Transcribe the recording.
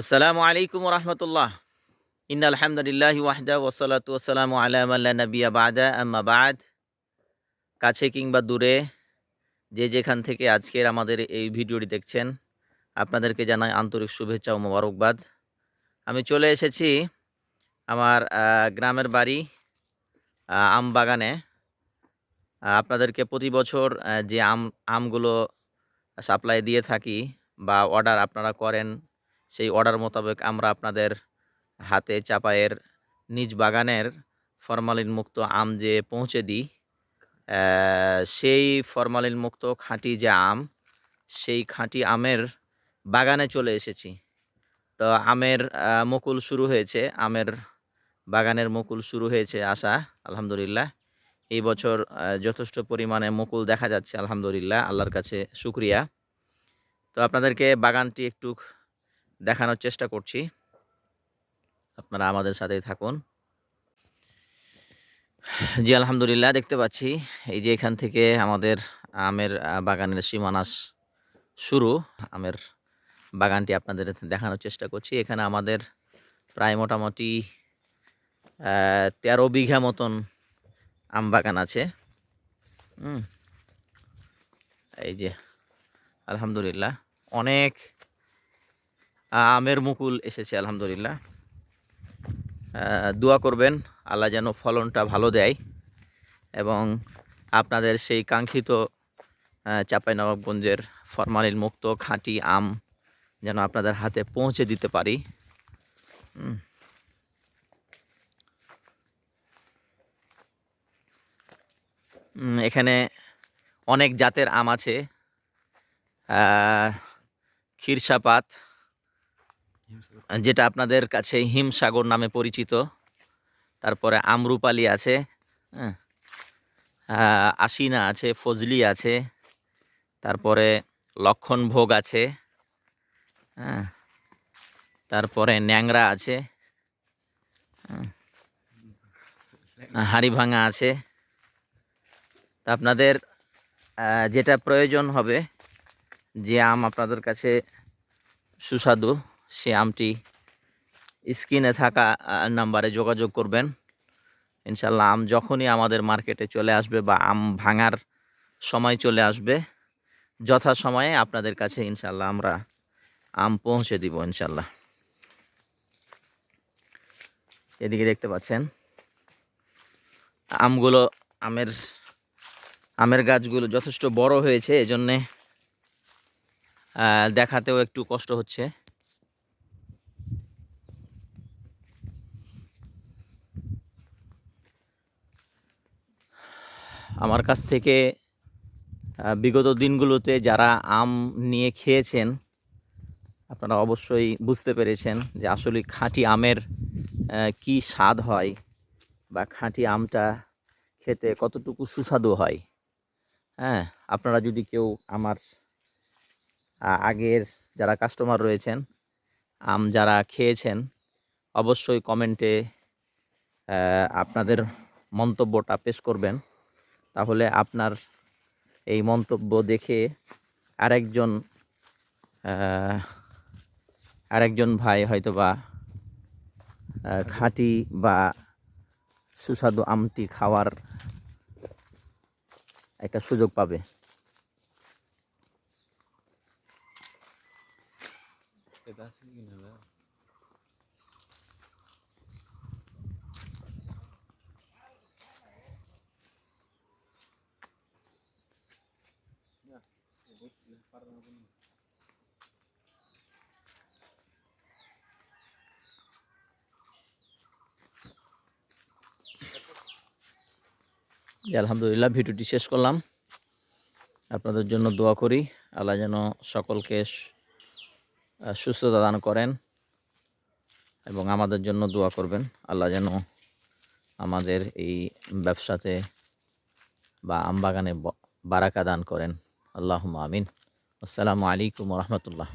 আসসালামু আলাইকুম রহমতুল্লাহ ইন আলহামদুলিল্লাহ ওয়াহদা ওসালাতু ওসালামু আলাম আল্লাহ নবিয়া বাদা, আম্মা বাদ। কাছে কিংবা দূরে, যে যেখান থেকে আজকের আমাদের এই ভিডিওটি দেখছেন, আপনাদেরকে জানাই আন্তরিক শুভেচ্ছা ও মোবারকবাদ। আমি চলে এসেছি আমার গ্রামের বাড়ি আম বাগানে আপনাদেরকে প্রতি বছর যে আম, আমগুলো সাপ্লাই দিয়ে থাকি বা অর্ডার আপনারা করেন সেই অর্ডার মোতাবেক আমরা আপনাদের হাতে চাপায়ের নিজ বাগানের ফরমালিন মুক্ত আম যে পৌঁছে দিই সেই ফরমালিন মুক্ত খাঁটি যে আম, সেই খাঁটি আমের বাগানে চলে এসেছি। তো আমের মুকুল শুরু হয়েছে, আমের বাগানের মুকুল শুরু হয়েছে আসা, আলহামদুলিল্লাহ। এই বছর যথেষ্ট পরিমাণে মুকুল দেখা যাচ্ছে, আলহামদুলিল্লাহ, আল্লাহর কাছে শুক্রিয়া। তো আপনাদেরকে বাগানটি একটু দেখানোর চেষ্টা করছি। আপনারা আমাদের সাথেই থাকুন। জি, আলহামদুলিল্লাহ, দেখতে পাচ্ছি। এই যে এখান থেকে আমাদের আমের বাগানের সীমানাস শুরু। আমের বাগানটি আপনাদের দেখানোর চেষ্টা করছি। এখানে আমাদের প্রায় মোটামুটি তেরো বিঘা মতন আম বাগান আছে। এই যে, আলহামদুলিল্লাহ, অনেক আমের মুকুল এসেছে আলহামদুলিল্লাহ। দোয়া করবেন আল্লাহ যেন ফলনটা ভালো দেয় এবং আপনাদের সেই কাঙ্ক্ষিত চাঁপাইনবাবগঞ্জের ফরমালিন মুক্ত খাঁটি আম যেন আপনাদের হাতে পৌঁছে দিতে পারি। এখানে অনেক জাতের আম আছে। আহ, ক্ষীরসাপাত যেটা আপনাদের কাছে হিমসাগর নামে পরিচিত। তারপরে আমরুপালি আছে হ্যাঁ। আশিনা আছে ফজলি আছে তারপরে লক্ষণ ভোগ আছে হ্যাঁ। তারপরে ন্যাংরা আছে হ্যাঁ, হাড়িভাঙা আছে। তা আপনাদের যেটা প্রয়োজন হবে যে আম আপনাদের কাছে সুস্বাদু। সে আমটি স্ক্রিনে থাকা নাম্বারে যোগাযোগ করবেন। ইনশাল্লাহ আম যখনই আমাদের মার্কেটে চলে আসবে বা আম ভাঙার সময় চলে আসবে যথা সময়ে আপনাদের কাছে ইনশাল্লাহ আমরা আম পৌঁছে দিব ইনশাল্লাহ এদিকে দেখতে পাচ্ছেন, আমগুলো আমের আমের গাছগুলো যথেষ্ট বড় হয়েছে, এজন্যে দেখাতেও একটু কষ্ট হচ্ছে। আমার কাছ থেকে বিগত দিনগুলোতে যারা আম নিয়ে খেয়েছেন, আপনারা অবশ্যই বুঝতে পেরেছেন যে আসলে খাঁটি আমের কি স্বাদ হয় বা খাঁটি আমটা খেতে কতটুকু সুস্বাদু হয়। হ্যাঁ আপনারা যদি কেউ আমার আগের যারা কাস্টমার রয়েছেন, আম যারা খেয়েছেন, অবশ্যই কমেন্টে আপনাদের মন্তব্যটা পেশ করবেন। তাহলে আপনার এই মন্তব্য দেখে আরেকজন আরেকজন ভাই হয়তো বা খাঁটি বা সুস্বাদু আমটি খাওয়ার একটা সুযোগ পাবে। জি, আলহামদুলিল্লাহ, ভিডিওটি শেষ করলাম। আপনাদের জন্য দোয়া করি, আল্লাহ যেন সকলকে সুস্থতা দান করেন এবং আমাদের জন্য দোয়া করবেন। আল্লাহ যেন আমাদের এই ব্যবসাতে বা আমবাগানে বারাকা দান করেন। আল্লাহ আমিন আসসালামু আলাইকুম রহমতুল্লাহ